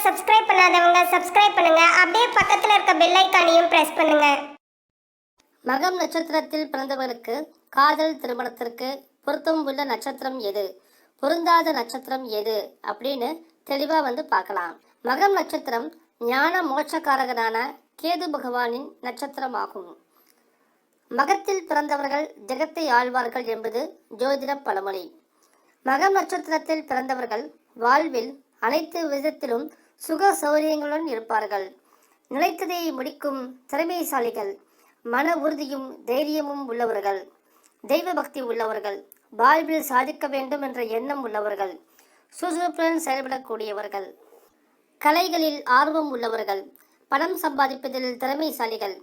Subscribe பண்ணாதவங்க subscribe பண்ணுங்க. அப்படியே பக்கத்துல இருக்க பெல் ஐக்கானையும் பிரஸ் பண்ணுங்க. மகம் நட்சத்திரத்தில் பிறந்தவர்களுக்கு காதல் திருமணத்திற்கு பொருத்தம் உள்ள நட்சத்திரம் எது? பொருந்தாத நட்சத்திரம் எது? அப்படின்னு தெளிவா வந்து பார்க்கலாம். மகம் நட்சத்திரம் ஞான மோட்சக்காரகனான கேது பகவானின் நட்சத்திரமாகும். மகத்தில் பிறந்தவர்கள் ஜெகத்தை ஆழ்வார்கள் என்பது ஜோதிட பழமொழி. மகம் நட்சத்திரத்தில் பிறந்தவர்கள் வாழ்வில் அனைத்து விதத்திலும் சுக சௌரியங்களுடன் இருப்பார்கள். நிலைத்ததை முடிக்கும் திறமைசாலிகள் மன உறுதியும் தைரியமும் உள்ளவர்கள். தெய்வ பக்தி உள்ளவர்கள் வாழ்வில் சாதிக்க வேண்டும் என்ற எண்ணம் உள்ளவர்கள் சுறுசுறுப்புடன் செயல்படக்கூடியவர்கள். கலைகளில் ஆர்வம் உள்ளவர்கள் பணம் சம்பாதிப்பதில் திறமைசாலிகள்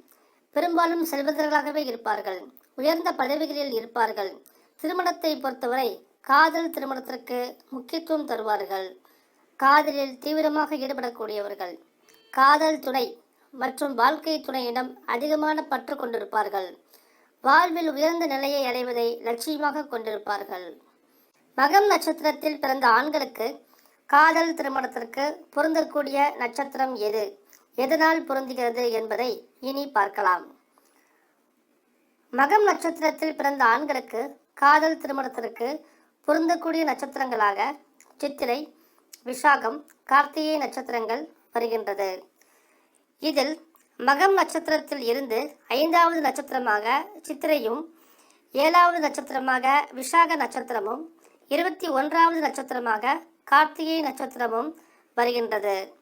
பெரும்பாலும் செல்வந்தர்களாகவே இருப்பார்கள். உயர்ந்த பதவிகளில் இருப்பார்கள். திருமணத்தை பொறுத்தவரை காதல் திருமணத்திற்கு முக்கியத்துவம் தருவார்கள். காதலில் தீவிரமாக ஈடுபடக்கூடியவர்கள். காதல் துணை மற்றும் வாழ்க்கை துணையிடம் அதிகமான பற்று கொண்டிருப்பார்கள். வாழ்வில் உயர்ந்த நிலையை அடைவதை லட்சியமாக கொண்டிருப்பார்கள். மகம் நட்சத்திரத்தில் பிறந்த ஆண்களுக்கு காதல் திருமணத்திற்கு பொருந்தக்கூடிய நட்சத்திரம் எது? எதனால் பொருந்துகிறது என்பதை இனி பார்க்கலாம். மகம் நட்சத்திரத்தில் பிறந்த ஆண்களுக்கு காதல் திருமணத்திற்கு பொருந்தக்கூடிய நட்சத்திரங்களாக சித்திரை விஷாகம் கார்த்திகை நட்சத்திரங்கள் வருகின்றது. இதில் மகம் நட்சத்திரத்தில் இருந்து ஐந்தாவது நட்சத்திரமாக சித்திரையும் ஏழாவது நட்சத்திரமாக விஷாக நட்சத்திரமும் இருபத்தி ஒன்றாவது நட்சத்திரமாக கார்த்திகை நட்சத்திரமும் வருகின்றது.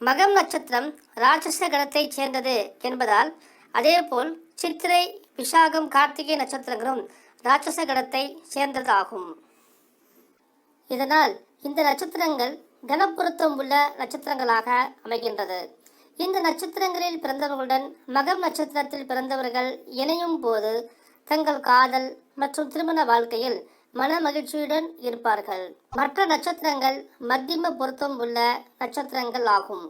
மகம் நட்சத்திரம் ராட்சச கணத்தைச் சேர்ந்தது என்பதால் அதேபோல் சித்திரை விஷாகம் கார்த்திகை நட்சத்திரங்களும் ராட்சச கணத்தை சேர்ந்ததாகும். இதனால் இந்த நட்சத்திரங்கள் கனப்பொருத்தம் உள்ள நட்சத்திரங்களாக அமைகின்றது. இந்த நட்சத்திரங்களில் பிறந்தவர்களுடன் மகம் நட்சத்திரத்தில் பிறந்தவர்கள் இணையும் போது தங்கள் காதல் மற்றும் திருமண வாழ்க்கையில் மன மகிழ்ச்சியுடன் இருப்பார்கள். மற்ற நட்சத்திரங்கள் மத்தியம பொருத்தம் உள்ள நட்சத்திரங்கள் ஆகும்.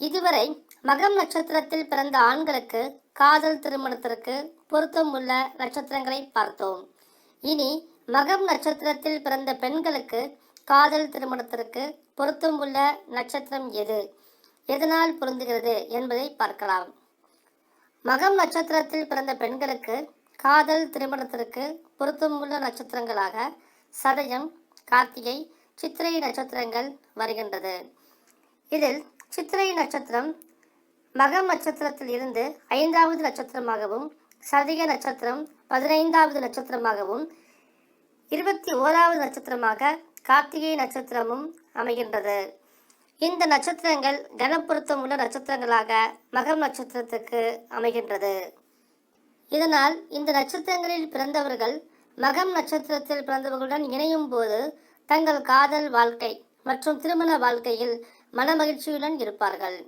இதுவரை மகம் நட்சத்திரத்தில் பிறந்த ஆண்களுக்கு காதல் திருமணத்திற்கு பொருத்தம் உள்ள நட்சத்திரங்களை பார்த்தோம். இனி மகம் நட்சத்திரத்தில் பிறந்த பெண்களுக்கு காதல் திருமணத்திற்கு பொருத்தம் உள்ள நட்சத்திரம் எது? எதனால் பொருந்துகிறது என்பதை பார்க்கலாம். மகம் நட்சத்திரத்தில் பிறந்த பெண்களுக்கு காதல் திருமணத்திற்கு பொருத்தமுள்ள நட்சத்திரங்களாக சதயம் கார்த்திகை சித்திரை நட்சத்திரங்கள் வருகின்றது. இதில் சித்திரை நட்சத்திரம் மகம் நட்சத்திரத்தில் இருந்து ஐந்தாவது நட்சத்திரமாகவும் சதய நட்சத்திரம் பதினைந்தாவது நட்சத்திரமாகவும் இருபத்தி ஓராவது நட்சத்திரமாக கார்த்திகை நட்சத்திரமும் அமைகின்றது. இந்த நட்சத்திரங்கள் கனப்பொருத்தம் உள்ள நட்சத்திரங்களாக மகம் நட்சத்திரத்துக்கு அமைகின்றது. இதனால் இந்த நட்சத்திரங்களில் பிறந்தவர்கள் மகம் நட்சத்திரத்தில் பிறந்தவர்களுடன் இணையும் போது தங்கள் காதல் வாழ்க்கை மற்றும் திருமண வாழ்க்கையில் மனமகிழ்ச்சியுடன் இருப்பார்கள்.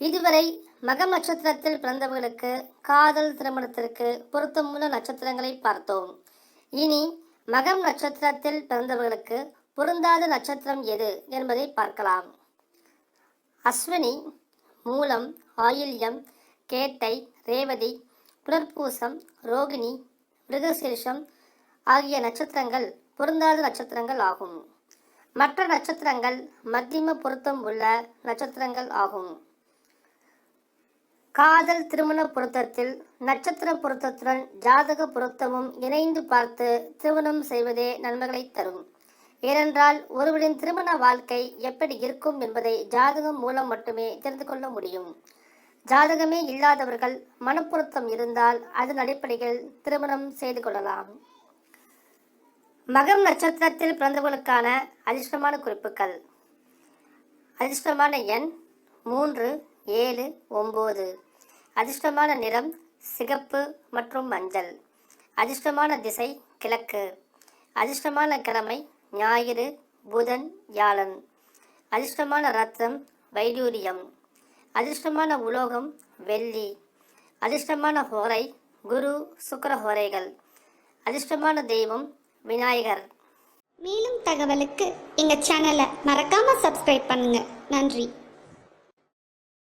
இதுவரை மகம் நட்சத்திரத்தில் பிறந்தவர்களுக்கு காதல் திருமணத்திற்கு பொருத்தமுள்ள நட்சத்திரங்களை பார்த்தோம். இனி மகம் நட்சத்திரத்தில் பிறந்தவர்களுக்கு பொருந்தாத நட்சத்திரம் எது என்பதை பார்க்கலாம். அஸ்வினி மூலம் ஆயில்யம் கேட்டை ரேவதி புனர்பூசம் ரோகிணி மிருகசீர்ஷம் ஆகிய நட்சத்திரங்கள் பொருந்தாத நட்சத்திரங்கள் ஆகும். மற்ற நட்சத்திரங்கள் மத்தியம பொருத்தம் உள்ள நட்சத்திரங்கள் ஆகும். காதல் திருமண பொருத்தத்தில் நட்சத்திர பொருத்தத்துடன் ஜாதக பொருத்தமும் இணைந்து பார்த்து திருமணம் செய்வதே நன்மைகளை தரும். ஏனென்றால் ஒருவரின் திருமண வாழ்க்கை எப்படி இருக்கும் என்பதை ஜாதகம் மூலம் மட்டுமே தெரிந்து கொள்ள முடியும். ஜாதகமே இல்லாதவர்கள் மனப்பொருத்தம் இருந்தால் அதன் அடிப்படையில் திருமணம் செய்து கொள்ளலாம். மகம் நட்சத்திரத்தில் பிறந்தவர்களுக்கான அதிர்ஷ்டமான குறிப்புகள். அதிர்ஷ்டமான எண் மூன்று ஏழு ஒம்பது. அதிர்ஷ்டமான நிறம் சிகப்பு மற்றும் மஞ்சள். அதிர்ஷ்டமான திசை கிழக்கு. அதிர்ஷ்டமான கிழமை ஞாயிறு புதன் வியாழன். அதிர்ஷ்டமான ரத்தம் வைடூரியம். அதிர்ஷ்டமான உலோகம் வெள்ளி. அதிர்ஷ்டமான ஹோரை குரு சுக்கர ஹோரைகள். அதிர்ஷ்டமான தெய்வம் விநாயகர். மேலும் தகவலுக்கு எங்கள் சேனலை மறக்காம சப்ஸ்கிரைப் பண்ணுங்க. நன்றி.